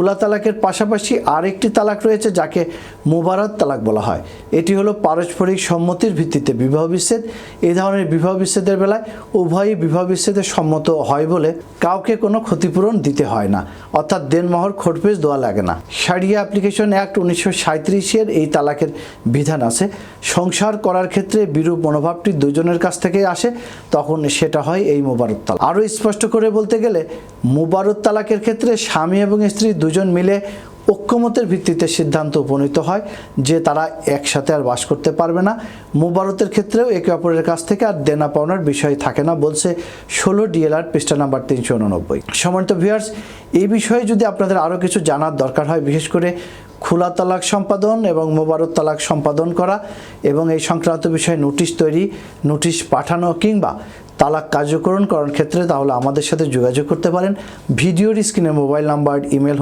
খোলা তালাকের পাশাপাশি আরেকটি তালাক রয়েছে যাকে মুবারত তালাক বলা হয়। এটি হলো পারস্পরিক সম্মতির ভিত্তিতে বিবাহ বিচ্ছেদ। এই ধরনের বিবাহ বিচ্ছেদের বেলায় উভয়ই বিবাহ বিচ্ছেদে সম্মত হয় বলে কাউকে কোনো ক্ষতিপূরণ দিতে হয় না। অর্থাৎ দেনমোহর খোটপেজ দেওয়া লাগে না। সারিয়া অ্যাপ্লিকেশন অ্যাক্ট উনিশশো সাঁত্রিশের এই তালাকের বিধান আছে। সংসার করার ক্ষেত্রে বিরূপ মনোভাবটি দুজনের কাছ থেকে আসে, তখন সেটা হয় এই মুবারত তালাক। আরও স্পষ্ট করে বলতে গেলে মুবারত তালাকের ক্ষেত্রে স্বামী এবং স্ত্রী দুজন মিলে ঐক্যমতের ভিত্তিতে সিদ্ধান্ত উপনীত হয় যে তারা একসাথে আর বাস করতে পারবে না। মুবারতের ক্ষেত্রেও একে অপরের কাছ থেকে আর দেনা পাওনার বিষয় থাকে না বলছে ষোলো ডিএলআর পৃষ্ঠা নাম্বার তিনশো উননব্বই। সম্মানিত ভিউয়ার্স, এই বিষয়ে যদি আপনাদের আরও কিছু জানার দরকার হয়, বিশেষ করে খোলা তালাক সম্পাদন এবং মোবারক তালাক সম্পাদন করা এবং এই সংক্রান্ত বিষয়ে নোটিশ তৈরি, নোটিশ পাঠানো কিংবা তালাক কার্যকরণ করার ক্ষেত্রে তাহলে আমাদের সাথে যোগাযোগ করতে পারেন। ভিডিওর স্ক্রিনে মোবাইল নাম্বার, ইমেল